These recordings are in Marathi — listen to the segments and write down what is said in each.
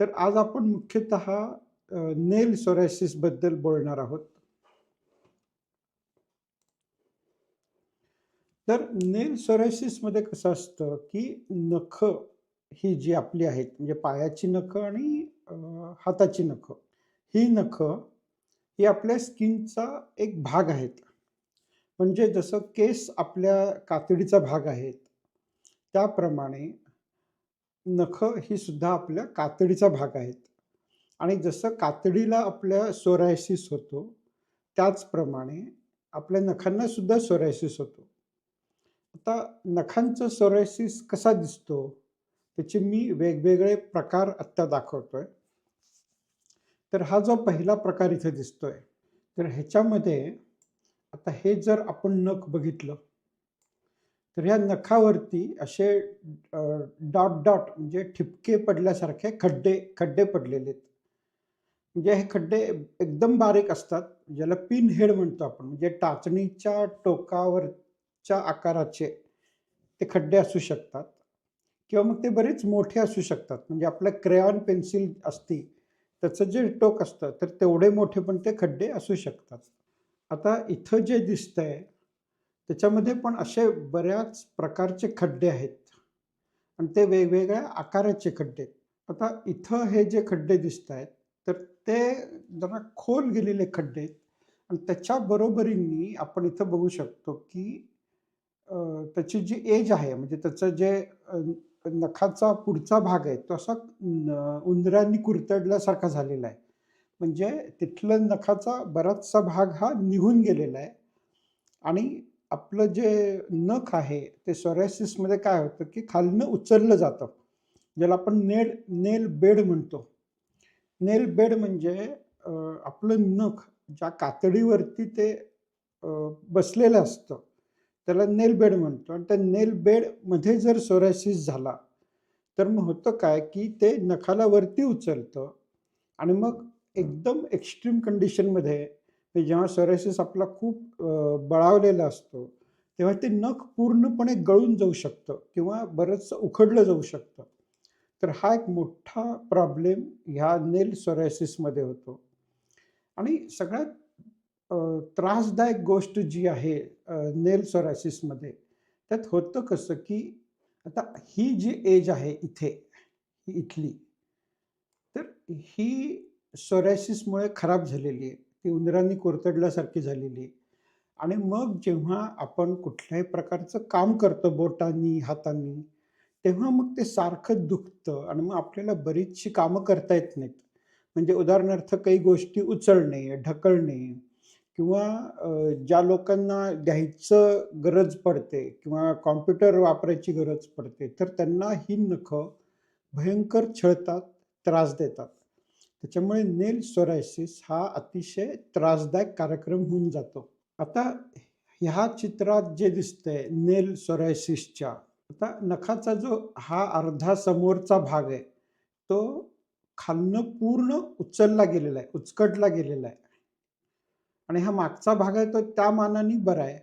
तर आज आपण मुख्यतः नेल सोरायसिसबद्दल बोलणार आहोत. तर नेल सोरायसिसमध्ये कसं असतं, की नखं ही जी आपली आहेत, म्हणजे पायाची नखं आणि हाताची नखं. ही नखं ही आपल्या स्किनचा एक भाग आहेत. म्हणजे जसं केस आपल्या कातडीचा भाग आहेत, त्याप्रमाणे नखं ही सुद्धा आपल्या कातडीचा भाग आहेत. आणि जसं कातडीला आपल्या सोरायसिस होतो, त्याचप्रमाणे आपल्या नखांना सुद्धा सोरायसिस होतो. आता नखांचा सोरायसिस कसा दिसतो? त्याचे मी वेगवेगळे प्रकार आत्ता दाखवतोय. तर हा जो पहिला प्रकार इथे दिसतोय, तर ह्याच्यामध्ये आता हे जर आपण नख बघितलं, तर ह्या नखावरती असे डॉट-डॉट म्हणजे ठिपके पडल्यासारखे खड्डे खड्डे पडलेले आहेत. म्हणजे हे खड्डे एकदम बारीक असतात, ज्याला पिन हेड म्हणतो आपण. म्हणजे टाचणीच्या टोकावरच्या आकाराचे ते खड्डे असू शकतात किंवा मग ते बरेच मोठे असू शकतात. म्हणजे आपलं क्रेयॉन पेन्सिल असती, त्याचं जे टोक असतं, तर तेवढे मोठे पण ते खड्डे असू शकतात. आता इथं जे दिसतंय, त्याच्यामध्ये पण असे बऱ्याच प्रकारचे खड्डे आहेत आणि ते वेगवेगळ्या आकाराचे खड्डे आहेत. आता इथं हे जे खड्डे दिसत आहेत तर ते जरा खोल गेलेले खड्डे आहेत आणि त्याच्या बरोबरीने आपण इथं बघू शकतो, की त्याची जी एज आहे, म्हणजे त्याचं जे नखाचा पुढचा भाग आहे, तो असा न उंदरांनी कुरतडल्यासारखा झालेला आहे. म्हणजे तिथलं नखाचा बराचसा भाग हा निघून गेलेला आहे आणि आपलं जे नख आहे, ते सोरायसिसमध्ये काय होतं, की खालनं उचललं जातं. ज्याला आपण नेल नेल बेड म्हणतो. नेल बेड म्हणजे आपलं नख ज्या कातडीवरती ते बसलेलं असतं, त्याला नेल बेड म्हणतो आणि त्या नेल बेडमध्ये जर सोरायसिस झाला, तर मग होतं काय, की ते नखाला वरती उचलतं आणि मग एकदम एक्स्ट्रीम कंडिशनमध्ये ते जेव्हा सोरायसिस आपला खूप बळावलेला असतो, तेव्हा ते नख पूर्णपणे गळून जाऊ शकतं किंवा बरंचसं उखडलं जाऊ शकतं. तर हा एक मोठा प्रॉब्लेम ह्या नेल सोरायसिसमध्ये होतो. आणि सगळ्यात त्रासदायक गोष्ट जी आहे नेल सोरायसिसमध्ये, त्यात होतं कसं, की आता ही जी एज आहे इथे, ही इथली, तर ही सोरायसिसमुळे खराब झालेली आहे. ती उंदरांनी कुरतडल्यासारखी झालेली आहे. आणि मग जेव्हा आपण कुठल्याही प्रकारचं काम करतो बोटांनी, हातांनी, तेव्हा मग ते सारखं दुखतं आणि मग आपल्याला बरीचशी कामं करता येत नाहीत. म्हणजे उदाहरणार्थ काही गोष्टी उचलणे, ढकलणे किंवा ज्या लोकांना द्यायचं गरज पडते किंवा कॉम्प्युटर वापरायची गरज पडते, तर त्यांना ही नखं भयंकर छळतात, त्रास देतात. त्याच्यामुळे नेल सोरायसिस हा अतिशय त्रासदायक कार्यक्रम होऊन जातो. आता ह्या चित्रात जे दिसतंय नेल सोरायसिसच्या, आता नखाचा जो हा अर्धा समोरचा भाग आहे, तो खालनं पूर्ण उचलला गेलेला आहे, उचकटला गेलेला आहे. आणि हा मागचा भाग आहे तो त्या मानाने बरा आहे.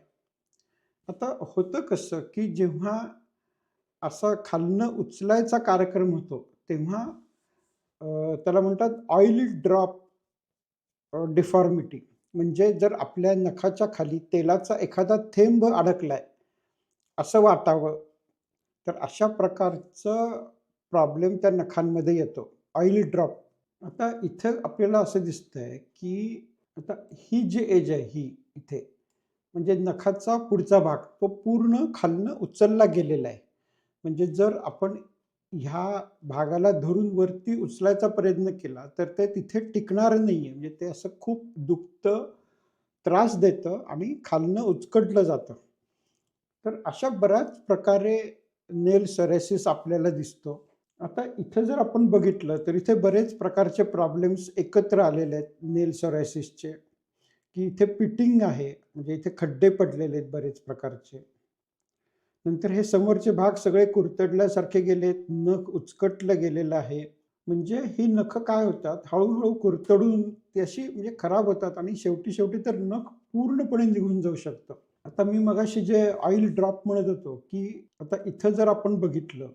आता होतं कसं, की जेव्हा असा खालनं उचलायचा कार्यक्रम होतो, तेव्हा त्याला म्हणतात ऑइल ड्रॉप डिफॉर्मिटी. म्हणजे जर आपल्या नखाच्या खाली तेलाचा एखादा थेंब अडकलाय, असं वाटावं, तर अशा प्रकारचं प्रॉब्लेम त्या नखांमध्ये येतो. Oil drop. आता इथं आपल्याला असं दिसतंय, की आता ही जी एज आहे ही इथे, म्हणजे नखाचा पुढचा भाग, तो पूर्ण खालनं उचलला गेलेला आहे. म्हणजे जर आपण ह्या भागाला धरून वरती उचलायचा प्रयत्न केला, तर ते तिथे टिकणारं आहे म्हणजे ते असं खूप दुखतं, त्रास देतं आणि खालनं उचकटलं जातं. तर अशा बऱ्याच प्रकारे नेल सोरायसिस आपल्याला दिसतो. आता इथं जर आपण बघितलं, तर इथे बरेच प्रकारचे प्रॉब्लेम्स एकत्र आलेले आहेत नेल सोरायसिसचे, की इथे पिटिंग आहे, म्हणजे इथे खड्डे पडलेले आहेत बरेच प्रकारचे. नंतर हे समोरचे भाग सगळे कुरतडल्यासारखे गेलेत, नख उचकटलं गेलेलं आहे. म्हणजे ही नखं काय होतात, हळूहळू कुरतडून ती अशी म्हणजे खराब होतात आणि शेवटी-शेवटी तर नख पूर्णपणे निघून जाऊ शकतं. आता मी मगाशी जे ऑइल ड्रॉप म्हणत होतो, की आता इथं जर आपण बघितलं,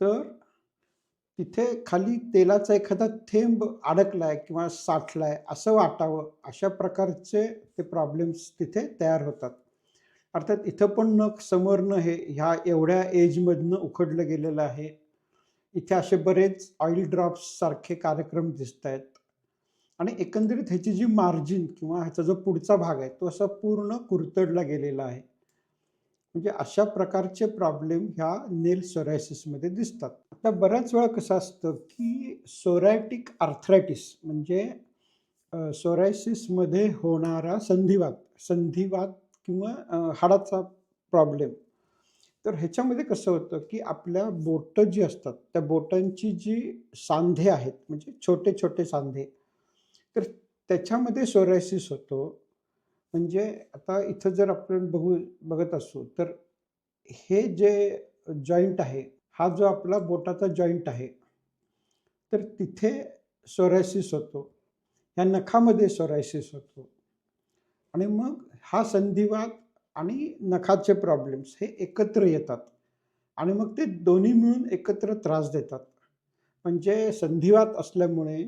तर तिथे खाली तेलाचा एखादा थेंब अडकलाय किंवा साठलाय असं वाटावं अशा प्रकारचे ते प्रॉब्लेम्स तिथे तयार होतात. अर्थात इथं पण नख समरणं हे ह्या एवढ्या एजमधनं उखडलं गेलेलं आहे. इथे असे बरेच ऑइल ड्रॉप्स सारखे कार्यक्रम दिसतायत आणि एकंदरीत ह्याची जी मार्जिन किंवा ह्याचा जो पुढचा भाग आहे, तो असा पूर्ण कुरतडला गेलेला आहे. म्हणजे अशा प्रकारचे प्रॉब्लेम ह्या नेल सोरायसिसमध्ये दिसतात. आता बऱ्याच वेळा कसं असतं, की सोरायटिक आर्थरायटिस म्हणजे सोरायसिसमध्ये होणारा संधिवात, संधिवात किंवा हाडाचा प्रॉब्लेम. तर ह्याच्यामध्ये कसं होतं, की आपल्या बोटं जी असतात, त्या बोटांची जी सांधे आहेत, म्हणजे छोटे-छोटे सांधे, तर त्याच्यामध्ये सोरायसिस होतो. म्हणजे आता इथं जर आपण बघू बघत असू, तर हे जे जॉईंट आहे, हा जो आपला बोटाचा जॉईंट आहे, तर तिथे सोरायसिस होतो. ह्या नखामध्ये सोरायसिस होतो आणि मग हा संधिवात आणि नखाचे प्रॉब्लेम्स हे एकत्र येतात आणि मग ते दोन्ही मिळून एकत्र त्रास देतात. म्हणजे संधिवात असल्यामुळे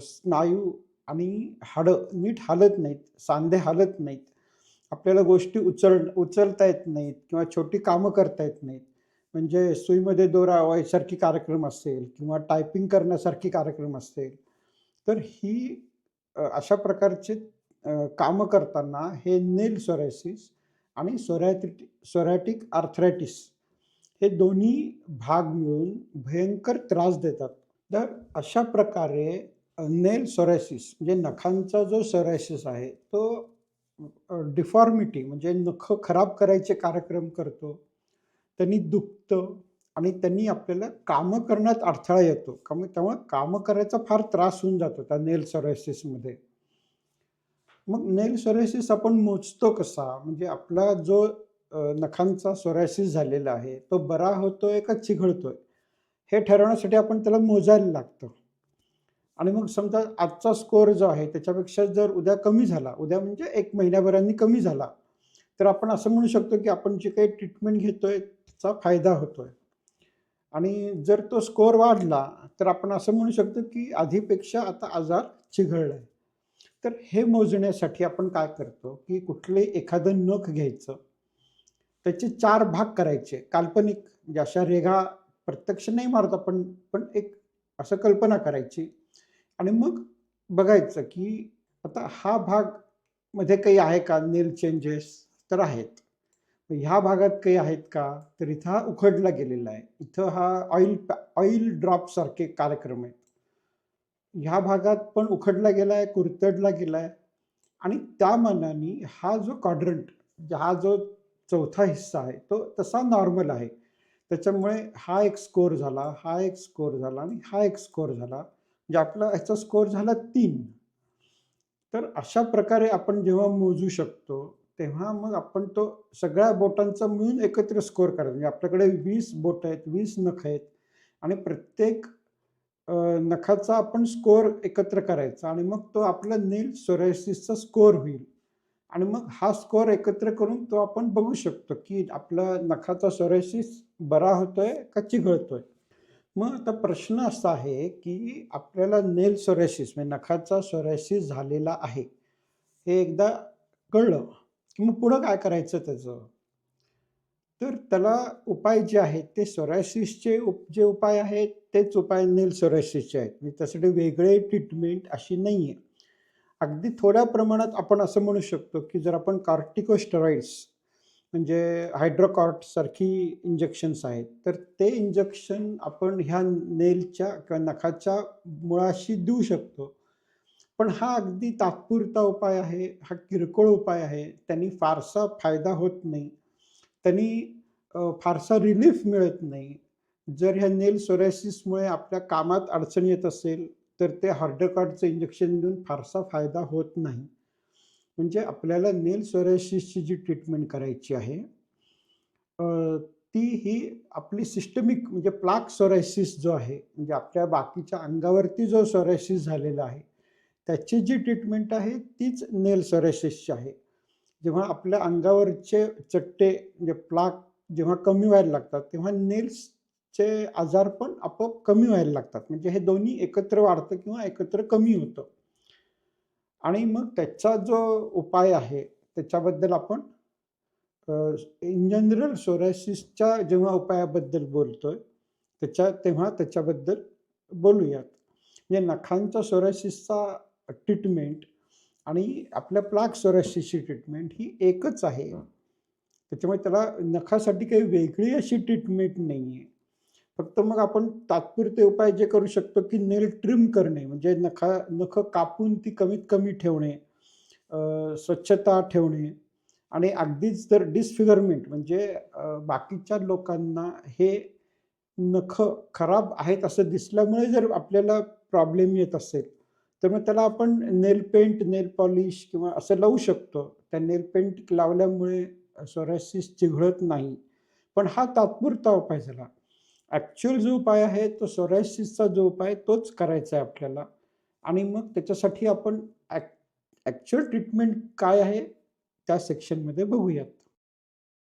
स्नायू आणि हाडं नीट हालत नाहीत, सांधे हालत नाहीत. आपल्याला गोष्टी उचल उचलता येत नाहीत किंवा छोटी कामं करता येत नाहीत. म्हणजे सुईमध्ये दोरा ओवायसारखी कार्यक्रम असेल किंवा टायपिंग करण्यासारखी कार्यक्रम असेल, तर ही अशा प्रकारचे कामं करताना हे नेल सोरायसिस आणि सोरायटिक सोरॅटिक आर्थरायटिस हे दोन्ही भाग मिळून भयंकर त्रास देतात. तर अशा प्रकारे नेल सोरायसिस म्हणजे नखांचा जो सोरायसिस आहे, तो डिफॉर्मिटी म्हणजे नख खराब करायचे कार्यक्रम करतो. त्यांनी दुखतं आणि त्यांनी आपल्याला कामं करण्यात अडथळा येतो. त्यामुळे कामं करायचा फार त्रास होऊन जातो त्या नेल सोरायसिसमध्ये. मग नेल सोरायसिस आपण मोजतो कसा? म्हणजे आपला जो नखांचा सोरायसिस झालेला आहे, तो बरा होतोय का चिघळतोय? हे ठरवण्यासाठी आपण त्याला मोजायला लागतं. आणि मग समजा आजचा स्कोअर जो आहे त्याच्यापेक्षा जर उद्या कमी झाला, उद्या म्हणजे एक महिन्याभरांनी कमी झाला, तर आपण असं म्हणू शकतो की आपण जे काही ट्रीटमेंट घेतोय त्याचा फायदा होतोय. आणि जर तो स्कोर वाढला, तर आपण असं म्हणू शकतो की आधीपेक्षा आता आजार चिघळलाय. तर हे मोजण्यासाठी आपण काय करतो, की कुठले एखादं नख घ्यायचं. त्याचे चार भाग करायचे. काल्पनिक म्हणजे अशा रेघा प्रत्यक्ष नाही मारत आपण, पण एक असं कल्पना करायची आणि मग बघायचं, की आता हा भागमध्ये काही आहे का नेल चेंजेस? तर आहेत. ह्या भागात काही आहेत का? तर इथं हा उखडला गेलेला आहे. इथं हा ऑइल ऑइल ड्रॉपसारखे कार्यक्रम आहेत. ह्या भागात पण उखडला गेलाय, कुरतडला गेलाय आणि त्या मनाने हा जो क्वाड्रंट, हा जो चौथा हिस्सा आहे, तो तसा नॉर्मल आहे. त्याच्यामुळे हा एक स्कोर झाला, हा एक स्कोर झाला आणि हा एक स्कोर झाला. म्हणजे आपला ह्याचा स्कोर झाला तीन तर अशा प्रकारे आपण जेव्हा मोजू शकतो, तेव्हा मग आपण तो सगळ्या बोटांचा मिळून एकत्र स्कोर करायचा. म्हणजे आपल्याकडे वीस बोट आहेत, वीस नख आहेत आणि प्रत्येक नखाचा आपण स्कोअर एकत्र करायचा आणि मग तो आपला नेल सोरायसिसचा स्कोअर होईल. आणि मग हा स्कोअर एकत्र करून तो आपण बघू शकतो, की आपला नखाचा सोरायसिस बरा होतोय का चिघळतोय? मग आता प्रश्न असा आहे, की आपल्याला नेल सोरायसिस म्हणजे नखाचा सोरायसिस झालेला आहे. हे एकदा कळलं, की मग पुढं काय करायचं त्याचं? तर त्याला उपाय जे आहेत ते सोरायसिसचे उप जे उपाय आहेत, तेच उपाय नेल सोरायसिसचे आहेत. म्हणजे त्यासाठी वेगळे ट्रीटमेंट अशी नाही आहे अगदी थोड्या प्रमाणात आपण असं म्हणू शकतो, की जर आपण कार्टिकोस्टेरॉइड्स म्हणजे हायड्रोकॉर्टसारखी इंजेक्शन्स आहेत, तर ते इंजेक्शन आपण ह्या नेलच्या किंवा नखाच्या मुळाशी देऊ शकतो. पण हा अगदी तात्पुरता उपाय आहे, हा किरकोळ उपाय आहे. त्यांनी फारसा फायदा होत नाही. त्यांनी फारसा रिलीफ मिळत नाही. जर ह्या नेल सोरायसिसमुळे आपल्या कामात अडचण येत असेल, तर ते हार्डकार्डचं इंजेक्शन देऊन फारसा फायदा होत नाही. म्हणजे आपल्याला नेल सोरायसिसची जी ट्रीटमेंट करायची आहे, ती ही आपली सिस्टमिक म्हणजे प्लाक सोरायसिस जो आहे, म्हणजे आपल्या बाकीच्या अंगावरती जो सोरायसिस झालेला आहे, त्याची जी ट्रीटमेंट आहे तीच नेल सोरायसिसची आहे. जेव्हा आपल्या अंगावरचे चट्टे म्हणजे प्लाक जेव्हा कमी व्हायला लागतात, तेव्हा नेल्स चे आजार पण आपोआप कमी व्हायला लागतात. म्हणजे हे दोन्ही एकत्र वाढतं किंवा एकत्र कमी होतं. आणि मग त्याचा जो उपाय आहे, त्याच्याबद्दल आपण इन जनरल सोरायसिसच्या जेव्हा उपायाबद्दल बोलतोय, त्याच्या तेव्हा त्याच्याबद्दल बोलूयात. म्हणजे नखांचा सोरायसिसचा ट्रीटमेंट आणि आपल्या प्लाक सोरायसिसची ट्रीटमेंट ही एकच आहे. त्याच्यामुळे त्याला नखासाठी काही वेगळी अशी ट्रीटमेंट नाहीये. फक्त मग आपण तात्पुरते उपाय जे करू शकतो, की नेल ट्रिम करणे म्हणजे नखा नखं कापून ती कमीत कमी ठेवणे, स्वच्छता ठेवणे आणि अगदीच जर डिसफिगरमेंट म्हणजे बाकीच्या लोकांना हे नखं खराब आहेत असं दिसल्यामुळे जर आपल्याला प्रॉब्लेम येत असेल, तर मग त्याला आपण नेल पेंट, नेल पॉलिश किंवा असं लावू शकतो. त्या नेल पेंट लावल्यामुळे सोरायसिस चिघळत नाही. पण हा तात्पुरता उपाय झाला. ॲक्च्युअल जो उपाय आहे तो सोरायसिसचा जो उपाय तोच करायचा आहे आपल्याला आणि मग त्याच्यासाठी आपण ॲक ॲक्च्युअल ट्रीटमेंट काय आहे, त्या सेक्शनमध्ये बघूयात.